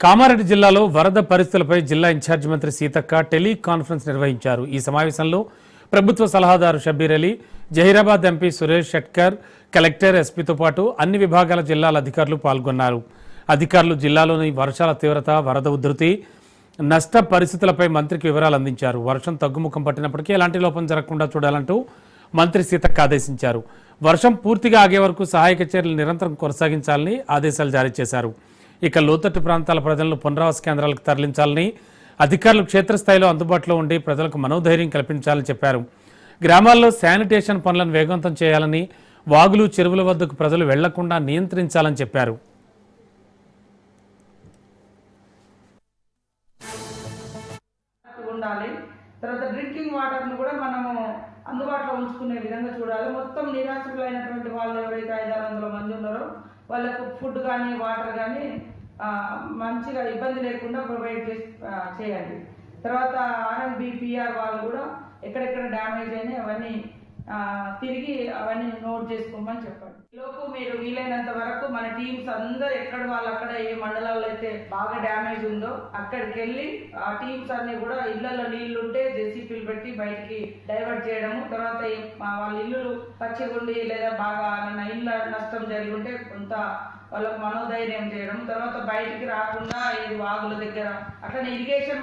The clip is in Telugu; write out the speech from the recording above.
కామారెడ్డి జిల్లాలో వరద పరిస్థితులపై జిల్లా ఇన్ఛార్జి మంత్రి సీతక్క టెలికాన్ఫరెన్స్ నిర్వహించారు. ఈ సమావేశంలో ప్రభుత్వ సలహాదారు షబీర్ అలీ జహీరాబాద్ ఎంపీ సురేష్ షట్కర్ కలెక్టర్ ఎస్పీతో పాటు అన్ని విభాగాల జిల్లాల అధికారులు పాల్గొన్నారు. అధికారులు జిల్లాలోని వర్షాల తీవ్రత వరద ఉధృతి నష్ట పరిస్థితులపై మంత్రికి వివరాలు అందించారు. వర్షం తగ్గుముఖం పట్టినప్పటికీ ఎలాంటి లోపం జరగకుండా చూడాలంటూ మంత్రి సీతక్క ఆదేశించారు. వర్షం పూర్తిగా ఆగే వరకు సహాయక చర్యలు నిరంతరం కొనసాగించాలని ఆదేశాలు జారీ చేశారు. ఇక లోతట్టు ప్రాంతాల ప్రజలను పునరావాస కేంద్రాలకు తరలించాలని అధికారులు క్షేత్రస్థాయిలో అందుబాటులో ఉండి ప్రజలకు మనోధైర్యం కల్పించాలని చెప్పారు. గ్రామాల్లో శానిటేషన్ పనులను వేగవంతం చేయాలని వాగులు చెరువుల వద్దకు ప్రజలు వెళ్ళకుండా నియంత్రించాలని చెప్పారు. ఉండాలి. తర్వాత డ్రింకింగ్ వాటర్ను కూడా మనము అందుబాటులో ఉంచుకునే విధంగా చూడాలి. మొత్తం నిరాశకులైనటువంటి వాళ్ళు ఎవరైతే ఐదారు వందల మంది ఉన్నారో వాళ్ళకు ఫుడ్ కానీ వాటర్ కానీ మంచిగా ఇబ్బంది లేకుండా ప్రొవైడ్ చేసి చేయండి తర్వాత ఆర్ఎంబి పిఆర్ వాళ్ళు కూడా ఎక్కడెక్కడ డ్యామేజ్ అయినాయి అవన్నీ తిరిగి అవన్నీ నోట్ చేసుకోమని చెప్పండి మీరు వీలైనంత వరకు మన టీమ్స్ అందరు ఎక్కడ వాళ్ళు అక్కడ ఏ మండలాల్లో అయితే బాగా డ్యామేజ్ ఉందో అక్కడికి వెళ్ళి ఆ టీమ్స్ అన్ని కూడా ఇళ్ళలో నీళ్ళు ఉంటే జెసిపీలు పెట్టి బయటికి డైవర్ట్ చేయడము తర్వాత వాళ్ళ ఇల్లులు పచ్చిగుండి లేదా బాగా ఇళ్ళ నష్టం జరిగి ఉంటే కొంత వాళ్ళకు మనోధైర్యం చేయడం తర్వాత బయటికి రాకుండా ఇది వాగుల దగ్గర అట్లనే ఇరిగేషన్